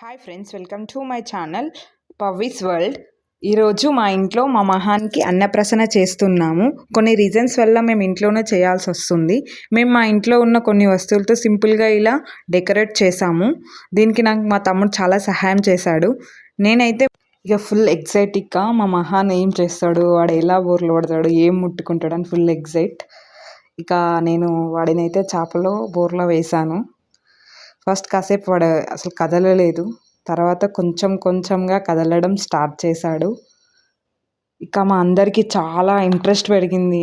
Hi friends welcome to my channel Pavvi's world ఈరోజు మా ఇంట్లో మా మహాన్కి అన్నప్రసన చేస్తున్నాము. కొన్ని రీజన్స్ వల్ల మేము ఇంట్లోనే చేయాల్సి వస్తుంది. మేము మా ఇంట్లో ఉన్న కొన్ని వస్తువులతో సింపుల్గా ఇలా డెకరేట్ చేసాము దీనికి నాకు మా తమ్ముడు చాలా సహాయం చేశాడు. నేనైతే ఇక ఫుల్ ఎగ్జైటిక్గా మా మహాన్ ఏం చేస్తాడు? వాడు ఎలా బోర్లు పడతాడు? ఏం ముట్టుకుంటాడు అని ఫుల్ ఎగ్జైట్ ఇక నేను వాడినైతే చేపలో బోర్లో వేశాను. ఫస్ట్ కాసేపు వాడు అసలు కదలలేదు. తర్వాత కొంచెం కొంచెంగా కదలడం స్టార్ట్ చేశాడు. ఇక మా అందరికీ చాలా ఇంట్రెస్ట్ పెరిగింది.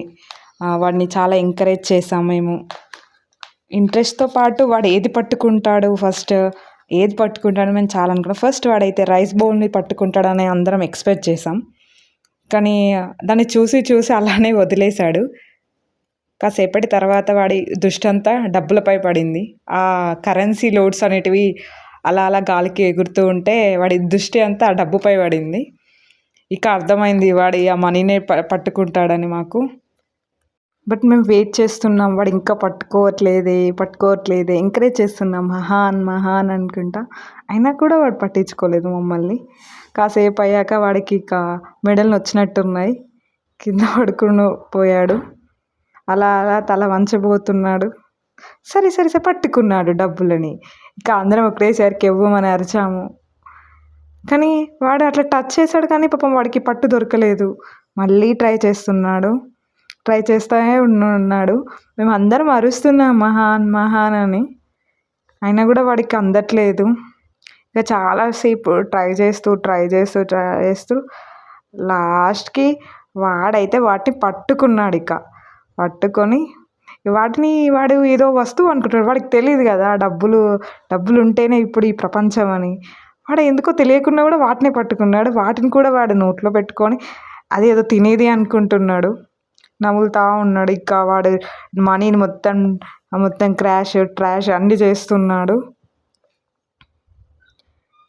వాడిని చాలా ఎంకరేజ్ చేసాం మేము. ఇంట్రెస్ట్తో పాటు వాడు ఏది పట్టుకుంటాడు ఫస్ట్? ఏది పట్టుకుంటాడో మేము చాలా అనుకున్నాం. ఫస్ట్ వాడైతే రైస్ బౌల్ని పట్టుకుంటాడని అందరం ఎక్స్పెక్ట్ చేసాం. కానీ దాన్ని చూసి చూసి అలానే వదిలేశాడు. కాసేపటి తర్వాత వాడి దృష్టి అంతా డబ్బులపై పడింది. ఆ కరెన్సీ లోడ్స్ అనేటివి అలా అలా గాలికి ఎగురుతూ ఉంటే వాడి దృష్టి అంతా ఆ డబ్బుపై పడింది. ఇక అర్థమైంది వాడి ఆ మనీనే పట్టుకుంటాడని మాకు. బట్ మేము వెయిట్ చేస్తున్నాం వాడు ఇంకా పట్టుకోవట్లేదే పట్టుకోవట్లేదే ఎంకరేజ్ చేస్తున్నాం మహాన్ మహాన్ అనుకుంటా. అయినా కూడా వాడు పట్టించుకోలేదు మమ్మల్ని. కాసేపు అయ్యాక వాడికి ఇక మెడల్ని వచ్చినట్టున్నాయి కింద పడుకుని పోయాడు. అలా అలా తల వంచబోతున్నాడు. సరే సరే సరే పట్టుకున్నాడు డబ్బులని. ఇక అందరం ఒకటేసారికి ఇవ్వమని అరిచాము. కానీ వాడు అట్లా టచ్ చేశాడు కానీ పాపం వాడికి పట్టు దొరకలేదు. మళ్ళీ ట్రై చేస్తున్నాడు. ట్రై చేస్తూనే ఉన్నాడు. మేము అందరం అరుస్తున్నాం మహాన్ మహాన్ అని. అయినా కూడా వాడికి అందట్లేదు. ఇక చాలాసేపు ట్రై చేస్తూ ట్రై చేస్తూ ట్రై చేస్తూ లాస్ట్కి వాడైతే వాటిని పట్టుకున్నాడు ఇక. పట్టుకొని వాటిని వాడు ఏదో వస్తువు అనుకుంటాడు. వాడికి తెలియదు కదా డబ్బులు డబ్బులు ఉంటేనే ఇప్పుడు ఈ ప్రపంచం అని. వాడు ఎందుకో తెలియకుండా కూడా వాటిని పట్టుకున్నాడు. వాటిని కూడా వాడు నోట్లో పెట్టుకొని అది ఏదో తినేది అనుకుంటున్నాడు. నములుతూ ఉన్నాడు. ఇంకా వాడు మనీని మొత్తం మొత్తం క్రాష్ ట్రాష్ అన్నీ చేస్తున్నాడు.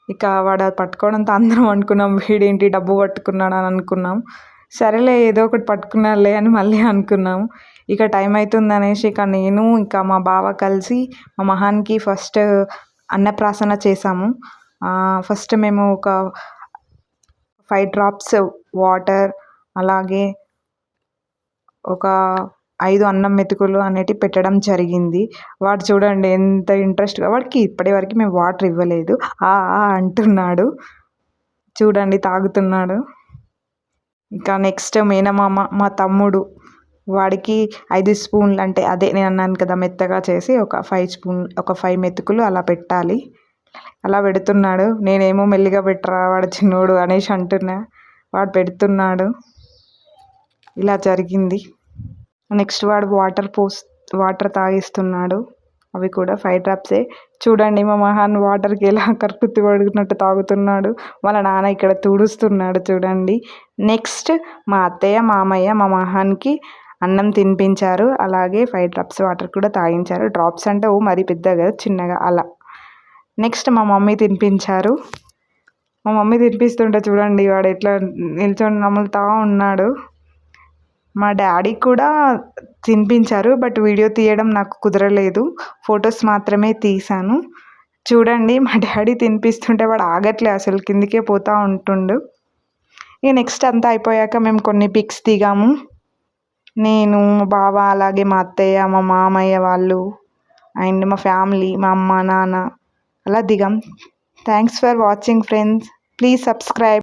ఇక వాడు అది పట్టుకోవడంతో అందరం అనుకున్నాం వీడేంటి డబ్బు పట్టుకున్నాడు అని అనుకున్నాం. సరేలే ఏదో ఒకటి పట్టుకున్నారులే అని మళ్ళీ అనుకున్నాము. ఇక టైం అవుతుంది అనేసి ఇక నేను ఇంకా మా బావ కలిసి మా మహాన్కి ఫస్ట్ అన్నప్రాసన చేసాము. ఫస్ట్ మేము ఒక ఫైవ్ డ్రాప్స్ వాటర్ అలాగే ఒక ఐదు అన్నం మెతుకులు అనేటివి పెట్టడం జరిగింది. వాడు చూడండి ఎంత ఇంట్రెస్ట్గా వాడికి ఇప్పటి వరకు మేము వాటర్ ఇవ్వలేదు. ఆ అంటున్నాడు. చూడండి తాగుతున్నాడు. ఇంకా నెక్స్ట్ మేనమామ మా తమ్ముడు. వాడికి ఐదు స్పూన్లు అంటే అదే నేను అన్నాను కదా మెత్తగా చేసి ఒక ఫైవ్ స్పూన్ ఒక ఫైవ్ మెతుకులు అలా పెట్టాలి. అలా పెడుతున్నాడు. నేనేమో మెల్లిగా పెట్టరా వాడు చిన్నోడు అనేసి అంటున్నా. వాడు పెడుతున్నాడు. ఇలా జరిగింది. నెక్స్ట్ వాడు వాటర్ పోస్ వాటర్ తాగిస్తున్నాడు. అవి కూడా ఫైవ్ డ్రాప్సే చూడండి మా మహాన్ వాటర్కి ఎలా కర్కుత్తి పడుకున్నట్టు తాగుతున్నాడు. వాళ్ళ నాన్న ఇక్కడ తుడుస్తున్నాడు చూడండి. నెక్స్ట్ మా అత్తయ్య మామయ్య మా మహాన్కి అన్నం తినిపించారు. అలాగే ఫైవ్ డ్రాప్స్ వాటర్ కూడా తాగించారు. డ్రాప్స్ అంటే ఓ మరీ పెద్దగా చిన్నగా అలా. నెక్స్ట్ మా మమ్మీ తినిపించారు. మా మమ్మీ తినిపిస్తుంటే చూడండి వాడు ఎట్లా నిల్చొని నములుతూ ఉన్నాడు. మా డాడీ కూడా తినిపించారు బట్ వీడియో తీయడం నాకు కుదరలేదు. ఫొటోస్ మాత్రమే తీశాను. చూడండి మా డాడీ తినిపిస్తుంటే వాడు ఆగట్లే అసలు కిందికే పోతూ ఉంటుండు. ఇక నెక్స్ట్ అంతా అయిపోయాక మేము కొన్ని పిక్స్ దిగాము. నేను మా బావ అలాగే మా అత్తయ్య మా మామయ్య వాళ్ళు అండ్ మా ఫ్యామిలీ మా అమ్మ నాన్న అలా దిగాం. Thanks for watching friends. Please subscribe.